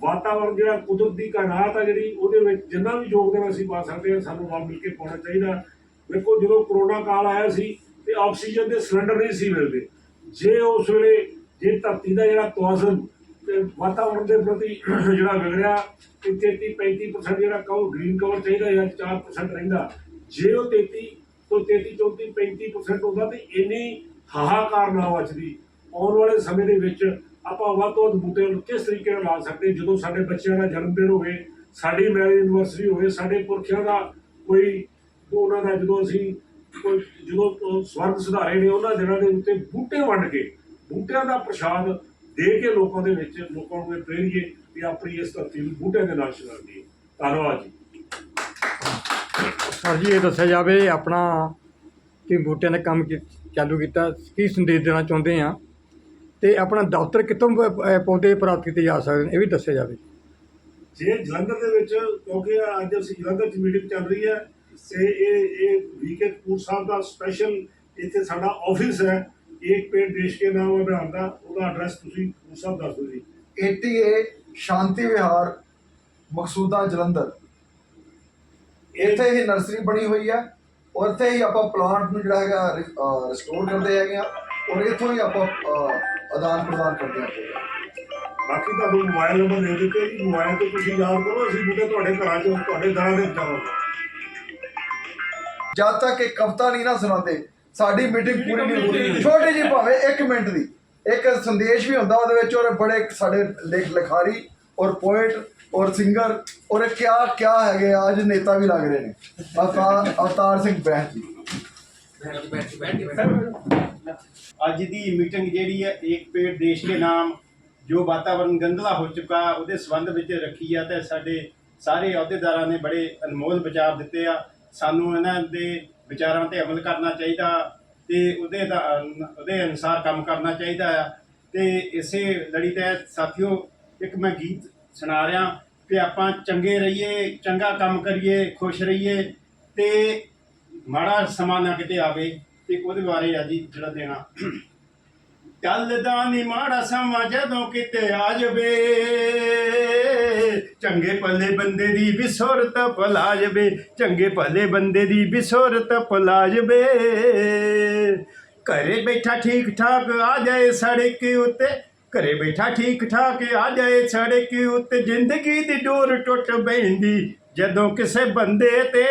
ਵਾਤਾਵਰਣ ਜਿਹੜਾ ਕੁਦਰਤ ਦੀ ਕਾਇਨਾਤ ਆ ਜਿਹੜੀ, ਉਹਦੇ ਵਿੱਚ ਜਿੰਨਾ ਵੀ ਯੋਗਦਾਨ ਅਸੀਂ ਪਾ ਸਕਦੇ ਹਾਂ, ਸਾਨੂੰ ਨਾਲ ਮਿਲ ਕੇ ਪਾਉਣਾ ਚਾਹੀਦਾ। ਵੇਖੋ ਜਦੋਂ ਕਰੋਨਾ ਕਾਲ ਆਇਆ ਸੀ ਤੇ ਆਕਸੀਜਨ ਦੇ ਸਿਲੰਡਰ ਨਹੀਂ ਸੀ ਮਿਲਦੇ, ਜੇ ਉਸ ਵੇਲੇ ਜੇ ਧਰਤੀ ਦਾ ਜਿਹੜਾ ਤਵਾਜ਼ਨ ਤੇ ਵਾਤਾਵਰਣ ਦੇ ਪ੍ਰਤੀ ਜਿਹੜਾ ਵਿਗੜਿਆ, ਤੇ 33 35% ਜਿਹੜਾ ਕਵਰ ਗ੍ਰੀਨ ਕਵਰ ਚਾਹੀਦਾ ਜਾਂ 4% ਰਹਿੰਦਾ ਜੇ ਉਹ 33 ਤੋਂ 33 34 35% ਹੁੰਦਾ ਤੇ ਇੰਨੀ ਹਾਹਾਕਾਰ ਨਾ ਵੱਜਦੀ। ਆਉਣ ਵਾਲੇ ਸਮੇਂ ਦੇ ਵਿੱਚ ਆਪਾਂ ਵੱਧ ਤੋਂ ਵੱਧ ਬੂਟੇ ਨੂੰ ਕਿਸ ਤਰੀਕੇ ਨਾਲ ਲਾ ਸਕਦੇ ਜਦੋਂ ਸਾਡੇ ਬੱਚਿਆਂ ਦਾ ਜਨਮ ਦਿਨ ਹੋਵੇ, ਸਾਡੀ ਮੈਰਿਜ ਐਨਵਰਸਰੀ ਹੋਵੇ, ਸਾਡੇ ਪੁਰਖਿਆਂ ਦਾ ਕੋਈ, ਉਹਨਾਂ ਦਾ ਜਦੋਂ ਅਸੀਂ ਕੋਈ, ਜਦੋਂ ਸਵਰਗ ਸੁਧਾਰੇ ਨੇ, ਉਹਨਾਂ ਦਿਨਾਂ ਦੇ ਉੱਤੇ ਬੂਟੇ ਵੰਡ ਕੇ, ਬੂਟਿਆਂ ਦਾ ਪ੍ਰਸ਼ਾਦ ਦੇ ਕੇ ਲੋਕਾਂ ਦੇ ਵਿੱਚ ਲੋਕਾਂ ਨੂੰ ਇਹ ਪ੍ਰੇਰੀਏ ਵੀ ਆਪਣੀ ਇਸ ਧਰਤੀ ਨੂੰ ਬੂਟਿਆਂ ਦੇ ਨਾਲ ਸ਼ਿੰਗਾਰ ਦਈਏ ਧੰਨਵਾਦ ਜੀ। ਸਰ ਜੀ ਇਹ ਦੱਸਿਆ ਜਾਵੇ ਆਪਣਾ ਕਿ ਬੂਟਿਆਂ ਦਾ ਕੰਮ ਕੀ- ਚਾਲੂ ਕੀਤਾ ਕੀ ਸੰਦੇਸ਼ ਦੇਣਾ ਚਾਹੁੰਦੇ ਆ? ਤੇ ਆਪਣਾ ਦਫ਼ਤਰ ਕਿੱਥੋਂ ਪ- ਅਹ ਪੌਦੇ ਪ੍ਰਾਪਤ ਕੀਤੇ ਜਾ ਸਕਦੇ ਨੇ ਇਹ ਵੀ ਦੱਸਿਆ ਜਾਵੇ। ਜੇ ਜਲੰਧਰ ਦੇ ਵਿੱਚ ਕਿਉਂਕਿ ਅੱਜ ਅਸੀਂ ਜਲੰਧਰ ਚ ਮੀਟਿੰਗ ਚੱਲ ਰਹੀ ਹੈ ਤੇ ਇਹ ਇਹ ਵੀਕੇ ਕਪੂਰ ਸਾਹਿਬ ਦਾ ਸਪੈਸ਼ਲ ਇੱਥੇ ਸਾਡਾ ਆਫਿਸ ਹੈ। ਇੱਕ ਪੇੜ ਦੇਸ਼ ਕੇ ਨਾਮ ਅਭਿਆਨ ਦਾ ਉਹਦਾ ਐਡਰੈਸ ਤੁਸੀਂ ਕਪੂਰ ਸਾਹਿਬ ਦੱਸ ਦਿਓ ਜੀ। 88 ਸ਼ਾਂਤੀ ਵਿਹਾਰ ਮਕਸੂਦਾ ਜਲੰਧਰ। ਇੱਥੇ ਹੀ ਨਰਸਰੀ ਬਣੀ ਹੋਈ ਹੈ ਔਰ ਇੱਥੇ ਹੀ ਆਪਾਂ ਪਲਾਂਟ ਨੂੰ ਜਿਹੜਾ ਹੈਗਾ ਰਿਸਟੋਰ ਕਰਦੇ ਹੈਗੇ ਆ ਔਰ ਇੱਥੋਂ ਹੀ ਆਪਾਂ ਆਦਾਨ ਪ੍ਰਦਾਨ ਕਰਦੇ ਹਾਂ ਬਾਕੀ ਤੁਹਾਨੂੰ ਮੋਬਾਈਲ ਨੰਬਰ ਦੇ ਦਿੱਤੇ ਜੀ ਮੋਬਾਈਲ ਤੇ ਤੁਸੀਂ ਯਾਦ ਕਰੋ ਅਸੀਂ ਬੂਟੇ ਤੁਹਾਡੇ ਘਰਾਂ 'ਚ ਤੁਹਾਡੇ ਦਰਾਂ ਦੇ ਪਹੁੰਚਾਵਾਂਗੇ ਜਦ ਤੱਕ ਇਹ ਕਵਿਤਾ ਨਹੀਂ ਨਾ ਸੁਣਾਉਂਦੇ ਸਾਡੀ ਮੀਟਿੰਗ ਪੂਰੀ ਨਹੀਂ ਹੁੰਦੀ। ਛੋਟੀ ਜਿਹੀ ਭਾਵੇਂ 1 ਮਿੰਟ ਦੀ ਇੱਕ ਸੰਦੇਸ਼ ਵੀ ਹੁੰਦਾ ਉਹਦੇ ਵਿੱਚ ਔਰ ਬੜੇ ਸਾਡੇ ਲੇਖ ਲਿਖਾਰੀ ਔਰ ਪੋਇਟ ਔਰ ਸਿੰਗਰ ਔਰ ਇਹ ਕਿਆ ਕਿਆ ਹੈਗੇ ਆ, ਅੱਜ ਨੇਤਾ ਵੀ ਲੱਗ ਰਹੇ ਨੇ। ਅਵਤਾਰ ਅਵਤਾਰ ਸਿੰਘ ਬੈਂਸ ਜੀ। ਅੱਜ ਦੀ ਮੀਟਿੰਗ ਜਿਹੜੀ ਹੈ ਇੱਕ ਪੇੜ ਦੇਸ਼ ਕੇ ਨਾਮ ਜੋ ਵਾਤਾਵਰਣ ਗੰਦਲਾ ਹੋ ਚੁੱਕਾ ਉਹਦੇ ਸੰਬੰਧ ਵਿੱਚ ਰੱਖੀ ਆ ਤੇ ਸਾਡੇ ਸਾਰੇ ਅਹੁਦੇਦਾਰਾਂ ਨੇ ਬੜੇ ਅਨਮੋਲ ਵਿਚਾਰ ਦਿੱਤੇ ਆ। ਸਾਨੂੰ ਇਹਨਾਂ ਦੇ ਵਿਚਾਰਾਂ ਤੇ ਅਮਲ ਕਰਨਾ ਚਾਹੀਦਾ ਤੇ ਉਹਦੇ ਦਾ ਉਹਦੇ ਅਨੁਸਾਰ ਕੰਮ ਕਰਨਾ ਚਾਹੀਦਾ ਆ। ਤੇ ਇਸੇ ਲੜੀ ਤਹਿਤ ਸਾਥੀਓ ਇੱਕ ਮੈਂ ਗੀਤ ਸੁਣਾ ਰਿਹਾ ਕਿ ਆਪਾਂ ਚੰਗੇ ਰਹੀਏ, ਚੰਗਾ ਕੰਮ ਕਰੀਏ, ਖੁਸ਼ ਰਹੀਏ ਤੇ ਮਾੜਾ ਸਮਾਂ ਨਾ ਕਿਤੇ ਆਵੇ ਤੇ ਉਹਦੇ ਬਾਰੇ ਅੱਜ ਜੀ ਜਿਹੜਾ ਦੇਣਾ। ਚੱਲਦਾ ਨੀ ਮਾੜਾ ਸਮਾਂ ਜਦੋਂ ਕਿਤੇ ਆ ਜਵੇ, ਚੰਗੇ ਭਲੇ ਬੰਦੇ ਦੀ ਵੀ ਸੁਰਤ ਭਲਾ ਜਵੇ, ਚੰਗੇ ਭਲੇ ਬੰਦੇ ਦੀ ਵੀ ਸੁਰਤ ਭਲਾ ਜਵੇ। ਘਰੇ ਬੈਠਾ ਠੀਕ ਠਾਕ ਆ ਜਾਏ ਸੜਕ ਉੱਤੇ ਘਰੇ ਬੈਠਾ ਠੀਕ ਠਾਕ ਆ ਜਾਏ ਸੜਕ ਉੱਤੇ ਜ਼ਿੰਦਗੀ ਦੀ ਡੋਰ ਟੁੱਟ ਬੈਂਦੀ ਜਦੋਂ ਕਿਸੇ ਬੰਦੇ ਤੇ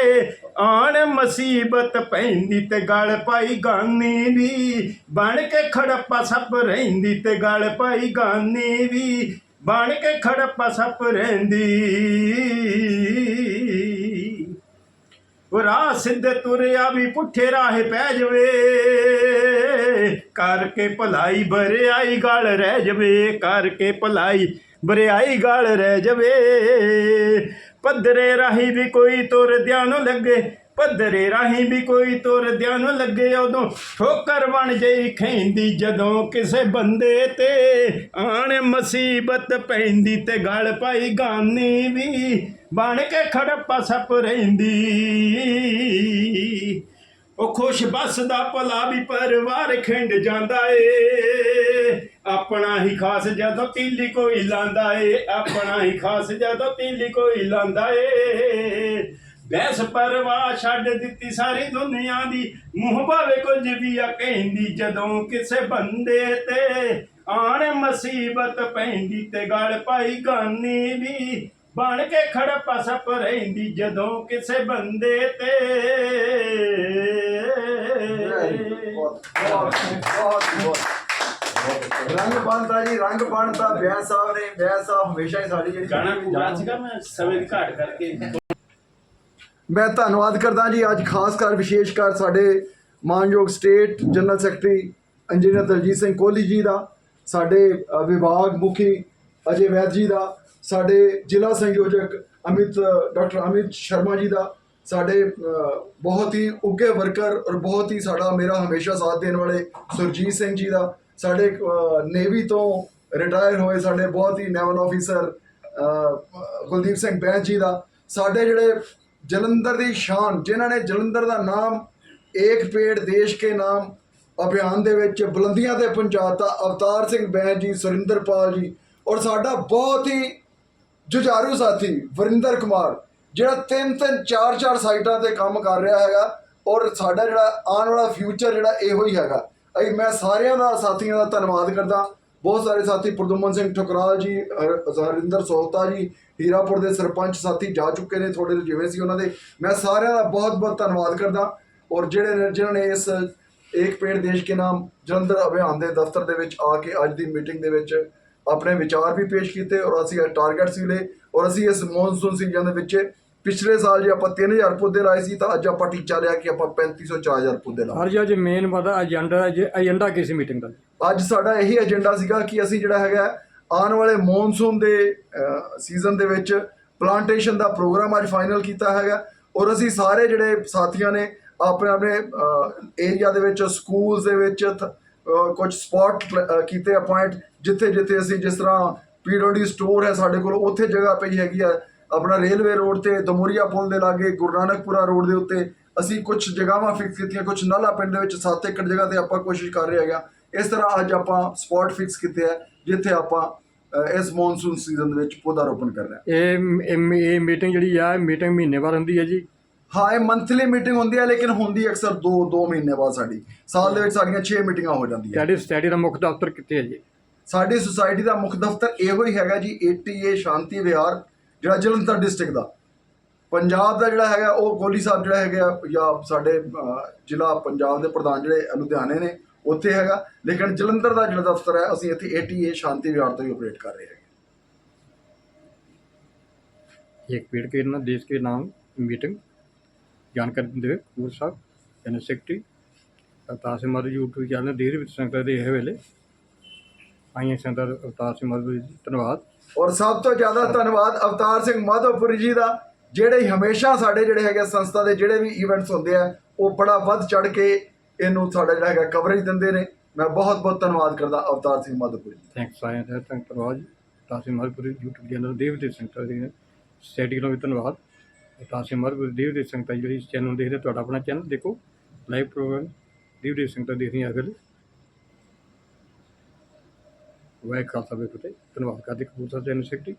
ਆਣ ਮੁਸੀਬਤ ਪੈਂਦੀ ਤੇ ਗਲ ਪਾਈ ਗਾਨੀ ਵੀ, ਬਣ ਕੇ ਖੜੱਪਾ ਸੱਪ ਰਹਿੰਦੀ ਤੇ ਗਲ ਪਾਈ ਗਾਨੀ ਵੀ, ਬਣ ਕੇ ਖੜੱਪਾ ਸੱਪ ਰਹਿੰਦੀ। ਉਹ ਰਾਹ ਸਿੱਧੇ ਤੁਰਿਆ ਵੀ ਪੁੱਠੇ ਰਾਹੇ ਪੈ ਜਵੇ। ਕਰਕੇ ਭਲਾਈ ਬਰਿਆਈ ਗਲ ਰਹਿ ਜਵੇ, ਕਰਕੇ ਭਲਾਈ ਬਰਿਆਈ ਗਲ ਰਹਿ ਜਵੇ। ਪੱਧਰੇ ਰਾਹੀ ਵੀ ਕੋਈ ਤੁਰਦਿਆਂ ਨੂੰ ਲੱਗੇ, ਪੱਧਰੇ ਰਾਹੀਂ ਵੀ ਕੋਈ ਤੁਰ ਨੂੰ ਲੱਗੇ। ਉਦੋਂ ਠੋਕਰ ਬਣ ਜਈ ਖੈਂਦੀ ਜਦੋਂ ਕਿਸੇ ਬੰਦੇ ਤੇ। ਆਣ ਮੁਸੀਬਤ ਪੈਂਦੀ ਤੇ ਗਲ ਪਾਈ ਗਾਨੀ ਵੀ ਬਣ ਕੇ ਖੜਪਾ ਸੱਪ ਰਹਿੰਦੀ। ਉਹ ਖੁਸ਼ ਬਸਦਾ ਭਲਾ ਵੀ ਪਰਿਵਾਰ ਖਿੰਡ ਜਾਂਦਾ ਏ। ਆਪਣਾ ਹੀ ਖਾਸ ਜਦੋਂ ਤੀਲੀ ਕੋਈ ਲਾਂਦਾ ਏ। ਆਪਣਾ ਹੀ ਖਾਸ ਜਦੋਂ ਤੀਲੀ ਕੋਈ ਲਾਂਦਾ ਏ। ਬੈਸ ਪਰਵਾਹ ਛੱਡ ਦਿੱਤੀ ਸਾਰੀ ਦੁਨੀਆ ਦੀ। ਮੂੰਹ ਭਾਵੇਂ ਕੁਝ ਵੀ ਆ ਕਹਿੰਦੀ, ਜਦੋਂ ਕਿਸੇ ਬੰਦੇ ਤੇ ਆਣ ਮੁਸੀਬਤ ਪੈਂਦੀ ਤੇ ਗਲ ਪਾਈ ਗਾਨੀ ਵੀ ਬਣ ਕੇ ਖੜਪਾ ਸੱਪ ਰਹਿੰਦੀ ਜਦੋਂ ਕਿਸੇ ਬੰਦੇ ਤੇ। ਰੰਗ ਬਣਦਾ ਜੀ ਰੰਗ ਬਣਦਾ। ਬਿਆਨ ਸਾਹਿਬ ਨੇ ਬਿਆਨ ਸਾਹਿਬ ਹਮੇਸ਼ਾ ਹੀ ਸਾਡੀ ਜਿਹੜੀ ਗਾਣਾ ਗੁਜਰਾਤ ਸੀਗਾ ਮੈਂ ਸਮੇਂ ਦੀ ਘਾਟ ਕਰਕੇ। ਮੈਂ ਧੰਨਵਾਦ ਕਰਦਾ ਜੀ ਅੱਜ ਖਾਸ ਕਰ ਵਿਸ਼ੇਸ਼ ਕਰ ਸਾਡੇ ਮਾਨਯੋਗ state general secretary engineer Daljeet Singh Kohli ji ਦਾ ਸਾਡੇ ਵਿਭਾਗ ਮੁਖੀ ਅਜੇ ਵੈਦ ਜੀ ਦਾ, ਸਾਡੇ ਜ਼ਿਲ੍ਹਾ ਸੰਯੋਜਕ ਅਮਿਤ, ਡਾਕਟਰ ਅਮਿਤ ਸ਼ਰਮਾ ਜੀ ਦਾ, ਸਾਡੇ ਬਹੁਤ ਹੀ ਉੱਗੇ ਵਰਕਰ ਔਰ ਬਹੁਤ ਹੀ ਸਾਡਾ ਮੇਰਾ ਹਮੇਸ਼ਾ ਸਾਥ ਦੇਣ ਵਾਲੇ ਸੁਰਜੀਤ ਸਿੰਘ ਜੀ ਦਾ, ਸਾਡੇ ਨੇਵੀ ਤੋਂ ਰਿਟਾਇਰ ਹੋਏ ਸਾਡੇ ਬਹੁਤ ਹੀ ਨੈਵਲ ਆਫੀਸਰ ਕੁਲਦੀਪ ਸਿੰਘ ਬੈਂਸ ਜੀ ਦਾ, ਸਾਡੇ ਜਿਹੜੇ ਜਲੰਧਰ ਦੀ ਸ਼ਾਨ, ਜਿਨ੍ਹਾਂ ਨੇ ਜਲੰਧਰ ਦਾ ਨਾਮ ਏਕ ਪੇੜ ਦੇਸ਼ ਕੇ ਨਾਮ ਅਭਿਆਨ ਦੇ ਵਿੱਚ ਬੁਲੰਦੀਆਂ ਤੇ ਪਹੁੰਚਾਤਾ, ਅਵਤਾਰ ਸਿੰਘ ਬੈਂਸ ਜੀ, ਸੁਰਿੰਦਰਪਾਲ ਜੀ ਔਰ ਸਾਡਾ ਬਹੁਤ ਹੀ ਜੁਝਾਰੂ ਸਾਥੀ ਵਰਿੰਦਰ ਕੁਮਾਰ, ਜਿਹੜਾ ਤਿੰਨ ਤਿੰਨ ਚਾਰ ਚਾਰ ਸਾਈਟਾਂ ਤੇ ਕੰਮ ਕਰ ਰਿਹਾ ਹੈਗਾ ਔਰ ਸਾਡਾ ਜਿਹੜਾ ਆਉਣ ਵਾਲਾ ਫਿਊਚਰ ਜਿਹੜਾ ਇਹੋ ਹੀ ਹੈਗਾ। ਅਈ ਮੈਂ ਸਾਰਿਆਂ ਦਾ ਸਾਥੀਆਂ ਦਾ ਧੰਨਵਾਦ ਕਰਦਾ। ਬਹੁਤ ਸਾਰੇ ਸਾਥੀ ਪ੍ਰਦੁਮਨ ਸਿੰਘ ਠੁਕਰਾਲ ਜੀ, ਹਰ- ਹਰਿੰਦਰ ਸੋਹਤਾ ਜੀ, ਹੀਰਾਪੁਰ ਦੇ ਸਰਪੰਚ ਸਾਥੀ ਜਾ ਚੁੱਕੇ ਨੇ ਥੋੜੇ ਜਿਵੇਂ ਸੀ ਉਹਨਾਂ ਦੇ। ਮੈਂ ਸਾਰਿਆਂ ਦਾ ਬਹੁਤ ਬਹੁਤ ਧੰਨਵਾਦ ਕਰਦਾ ਔਰ ਜਿਹੜੇ ਨੇ, ਜਿਨ੍ਹਾਂ ਨੇ ਇਸ ਏਕ ਪੇੜ ਦੇਸ਼ ਕੇ ਨਾਮ ਜਲੰਧਰ ਅਭਿਆਨ ਦੇ ਦਫ਼ਤਰ ਦੇ ਵਿੱਚ ਆ ਕੇ ਅੱਜ ਦੀ ਮੀਟਿੰਗ ਦੇ ਵਿੱਚ ਆਪਣੇ ਵਿਚਾਰ ਵੀ ਪੇਸ਼ ਕੀਤੇ ਔਰ ਅਸੀਂ ਟਾਰਗੇਟਸ ਵੀ ਲਏ ਔਰ ਅਸੀਂ ਇਸ ਮੌਨਸੂਨ ਸੀਜ਼ਨ ਦੇ ਵਿੱਚ ਪਿਛਲੇ ਸਾਲ ਜੇ ਆਪਾਂ 3000 ਪੌਦੇ ਲਾਏ ਸੀ ਤਾਂ ਅੱਜ ਆਪਾਂ ਟੀਚਾ ਲਿਆ ਕਿ ਆਪਾਂ 3500 4000 ਪੌਦੇ ਲਾਵਾਂਗੇ। ਹਰ ਜੀ ਅੱਜ ਮੇਨ ਵਾਦਾ ਏਜੰਡਾ ਏਜੰਡਾ ਕਿਸ ਮੀਟਿੰਗ ਦਾ? ਅੱਜ ਸਾਡਾ ਇਹੀ ਏਜੰਡਾ ਸੀਗਾ ਕਿ ਅਸੀਂ ਜਿਹੜਾ ਹੈਗਾ ਆਉਣ ਵਾਲੇ ਮੌਨਸੂਨ ਦੇ ਸੀਜ਼ਨ ਦੇ ਵਿੱਚ ਪਲਾਂਟੇਸ਼ਨ ਦਾ ਪ੍ਰੋਗਰਾਮ ਅੱਜ ਫਾਈਨਲ ਕੀਤਾ ਹੈਗਾ ਔਰ ਅਸੀਂ ਸਾਰੇ ਜਿਹੜੇ ਸਾਥੀਆਂ ਨੇ ਆਪਣੇ ਆਪਣੇ ਏਰੀਆ ਦੇ ਵਿੱਚ ਸਕੂਲਸ ਦੇ ਵਿੱਚ ਕੁਝ ਸਪੌਟ ਕੀਤੇ ਅਪਾਇੰਟ ਜਿੱਥੇ ਜਿੱਥੇ ਅਸੀਂ ਜਿਸ ਤਰ੍ਹਾਂ ਪੀਡਬਲਯੂ ਸਟੋਰ ਹੈ ਸਾਡੇ ਕੋਲ, ਉੱਥੇ ਜਗ੍ਹਾ ਪਈ ਹੈਗੀ ਆ ਆਪਣਾ ਰੇਲਵੇ ਰੋਡ ਤੇ ਦਮੋਰੀਆ ਪੁਲ ਦੇ ਲਾਗੇ, ਗੁਰੂ ਨਾਨਕਪੁਰਾ ਰੋਡ ਦੇ ਉੱਤੇ ਅਸੀਂ ਕੁਝ ਜਗ੍ਹਾਵਾਂ ਫਿਕਸ ਕੀਤੀਆਂ ਕੁਝ ਨਾਲਾ ਪਿੰਡ ਦੇ ਵਿੱਚ 7 ਏਕੜ ਜਗ੍ਹਾ ਤੇ ਆਪਾਂ ਕੋਸ਼ਿਸ਼ ਕਰ ਰਹੇ ਹੈਗਾ ਇਸ ਤਰ੍ਹਾਂ ਅੱਜ ਆਪਾਂ ਸਪੌਟ ਫਿਕਸ ਕੀਤੇ ਆ ਜਿੱਥੇ ਆਪਾਂ ਇਸ ਮੌਨਸੂਨ ਸੀਜ਼ਨ ਦੇ ਵਿੱਚ ਪੌਦਾ ਰੋਪਣ ਕਰ ਰਹੇ ਹਾਂ। ਇਹ, ਇਹ- ਇਹ ਮੀਟਿੰਗ ਜਿਹੜੀ ਆ ਮੀਟਿੰਗ ਮਹੀਨੇ ਬਾਅਦ ਹੁੰਦੀ ਹੈ ਜੀ। ਹਾਂ ਇਹ ਮੰਥਲੀ ਮੀਟਿੰਗ ਹੁੰਦੀ ਹੈ ਲੇਕਿਨ ਹੁੰਦੀ ਅਕਸਰ 2 2 ਮਹੀਨੇ ਬਾਅਦ ਸਾਡੀ ਸਾਲ ਦੇ ਵਿੱਚ ਸਾਡੀਆਂ 6 ਮੀਟਿੰਗਾਂ ਹੋ ਜਾਂਦੀਆਂ ਤੁਹਾਡੀ ਸਟੱਡੀ ਦਾ ਮੁੱਖ ਦਫ਼ਤਰ ਕਿੱਥੇ ਹੈ ਜੀ ਸਾਡੀ ਸੁਸਾਇਟੀ ਦਾ ਮੁੱਖ ਦਫ਼ਤਰ ਇਹੋ ਹੀ ਹੈਗਾ ਜੀ 80A ਸ਼ਾਂਤੀ ਵਿਹਾਰ ਜਿਹੜਾ ਜਲੰਧਰ ਡਿਸਟ੍ਰਿਕਟ ਦਾ ਪੰਜਾਬ ਦਾ ਜਿਹੜਾ ਹੈਗਾ ਉਹ ਕੋਹਲੀ ਸਾਹਿਬ ਜਿਹੜਾ ਹੈਗਾ ਜਾਂ ਸਾਡੇ ਅਹ, ਜ਼ਿਲ੍ਹਾ ਪੰਜਾਬ ਦੇ ਪ੍ਰਧਾਨ ਜਿਹੜੇ ਲੁਧਿਆਣੇ ਨੇ ਉੱਥੇ ਹੈਗਾ ਲੇਕਿਨ ਜਲੰਧਰ ਦਾ ਜਿਹੜਾ ਦਫ਼ਤਰ ਹੈ ਅਸੀਂ ਇੱਥੇ 80A ਸ਼ਾਂਤੀ ਵਿਹਾਰ ਤੋਂ ਹੀ ਆਪਰੇਟ ਕਰ ਰਹੇ ਹੈਗੇ एक पेड़ के ना देश के नाम मीटिंग ਜਾਣਕਾਰੀ ਦਿੰਦੇ ਹੋਏ ਕਪੂਰ ਸਾਹਿਬ general secretary Avtar Singh Madhu YouTube channel ਦੇ ਵਿੱਚ ਸੰਗਤ ਦੇ ਇਹ ਵੇਲੇ। ਆਈਆਂ ਸੰਗਤ ਅਵਤਾਰ ਸਿੰਘ ਮਾਧੂ ਜੀ ਧੰਨਵਾਦ। ਔਰ ਸਭ ਤੋਂ ਜ਼ਿਆਦਾ ਧੰਨਵਾਦ ਅਵਤਾਰ ਸਿੰਘ ਮਾਧੋਪੁਰੀ ਜੀ ਦਾ ਜਿਹੜੇ ਹਮੇਸ਼ਾ ਸਾਡੇ ਜਿਹੜੇ ਹੈਗੇ ਸੰਸਥਾ ਦੇ ਜਿਹੜੇ ਵੀ ਇਵੈਂਟਸ ਹੁੰਦੇ ਆ ਉਹ ਬੜਾ ਵੱਧ ਚੜ ਕੇ ਇਹਨੂੰ ਸਾਡਾ ਜਿਹੜਾ ਹੈਗਾ ਕਵਰੇਜ ਦਿੰਦੇ ਨੇ। ਮੈਂ ਬਹੁਤ ਬਹੁਤ ਧੰਨਵਾਦ ਕਰਦਾ ਅਵਤਾਰ ਸਿੰਘ ਮਾਧੋਪੁਰੀ ਜੀ ਥੈਂਕਸ ਆਇਆਂ ਦਾ ਥੈਂਕ ਧੰਨਵਾਦ ਅਵਤਾਰ ਸਿੰਘ ਮਾਧੂ YouTube ਚੈਨਲ ਦੇਵ ਦੇ ਸੰਗਤ ਦੇ। ਸੈਟੀ ਨੂੰ ਵੀ ਧੰਨਵਾਦ। ਅਵਤਾਰ ਸਿੰਘ ਮਾਧੂ ਦੇਵ ਦੇ ਸੰਗਤ ਜਿਹੜੀ ਚੈਨਲ ਦੇਖਦੇ ਤੁਹਾਡਾ ਆਪਣਾ ਚੈਨਲ ਦੇਖੋ ਲਾਈਵ ਪ੍ਰੋਗਰਾਮ ਦੇਵ ਦੇ ਸੰਗਤ ਦੇਖਦੀਆਂ ਅਗਲੇ ਵਾਹਿਗੁਰੂ ਖਾਲਸਾ ਵੇ ਫਤਿਹ। ਧੰਨਵਾਦ ਕਰਦੇ ਕਪੂਰ ਸਾਹਿਬ ਜਨਰਲ ਸੈਕਟਰੀ